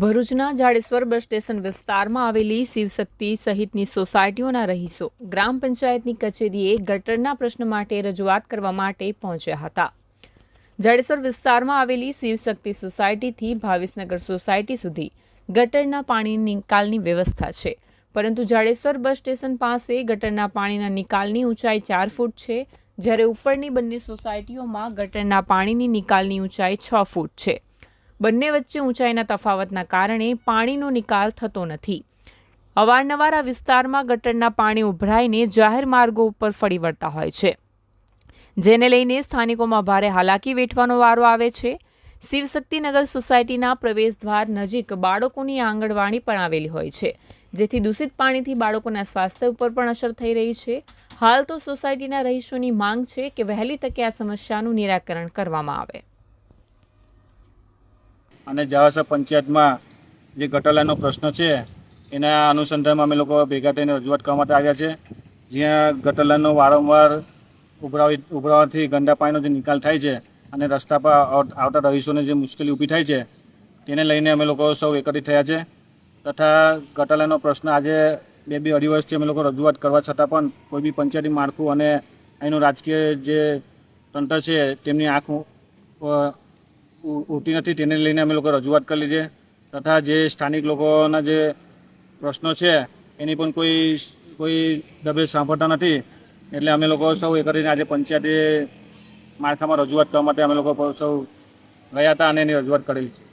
ભરૂચના Jadeshwar bus station વિસ્તારમાં આવેલી શિવશક્તિ સહિતની સોસાયટીઓના રહીશો ગ્રામ પંચાયતની કચેરીએ ગટરના પ્રશ્ન માટે રજૂઆત કરવા માટે પહોંચ્યા હતા. જાડેશ્વર વિસ્તારમાં આવેલી શિવશક્તિ સોસાયટીથી ભાવિસનગર સોસાયટી સુધી ગટરના પાણીની નિકાલની વ્યવસ્થા છે. પરંતુ જાડેશ્વર બસ સ્ટેશન પાસે ગટરના પાણીના નિકાલની ઊંચાઈ ચાર ફૂટ છે. જ્યારે ઉપરની બંને સોસાયટીઓમાં ગટરના પાણીની નિકાલની ઊંચાઈ છ ફૂટ છે. બંને વચ્ચે ઊંચાઈના તફાવતના કારણે પાણીનો નિકાલ થતો નથી. અવારનવાર આ વિસ્તારમાં ગટરના પાણી ઉભરાઈને જાહેર માર્ગો ઉપર ફરી વળતા હોય છે. જેને લઈને સ્થાનિકોમાં ભારે હાલાકી વેઠવાનો વારો આવે છે. શિવશક્તિનગર સોસાયટીના પ્રવેશદ્વાર નજીક બાળકોની આંગણવાડી પણ આવેલી હોય છે, જેથી દૂષિત પાણીથી બાળકોના સ્વાસ્થ્ય ઉપર પણ અસર થઈ રહી છે. હાલ તો સોસાયટીના રહીશોની માંગ છે કે વહેલી તકે આ સમસ્યાનું નિરાકરણ કરવામાં આવે. અને જવાસર પંચાયતમાં જે ગટરલાઈનનો પ્રશ્ન છે, એના અનુસંધાનમાં અમે લોકો ભેગા થઈને રજૂઆત કરવા માટે આવ્યા છે. જ્યાં ગટરલાઈનનો વારંવાર ઉભરાવી, ઉભરાવાથી ગંદા પાણીનો જે નિકાલ થાય છે અને રસ્તા પર આવતા રહીશોને જે મુશ્કેલી ઊભી થાય છે, તેને લઈને અમે લોકો સૌ એકત્રિત થયા છે. તથા ગટાલાનો પ્રશ્ન આજે બે બે અઢી વર્ષથી અમે લોકો રજૂઆત કરવા છતાં પણ કોઈ બી પંચાયતી માળખું અને અહીંનું રાજકીય જે તંત્ર છે, તેમની આંખ ઉઠી નથી, તેને લઈને અમે લોકો રજૂઆત કરી છે. તથા જે સ્થાનિક લોકોના જે પ્રશ્નો છે, એની પણ કોઈ કોઈ દબે સાંભળતા નથી. એટલે અમે લોકો સૌ એ કરીને આજે પંચાયતે માળખામાં રજૂઆત કરવા માટે અમે લોકો સૌ ગયા હતા અને એની રજૂઆત કરેલી છે.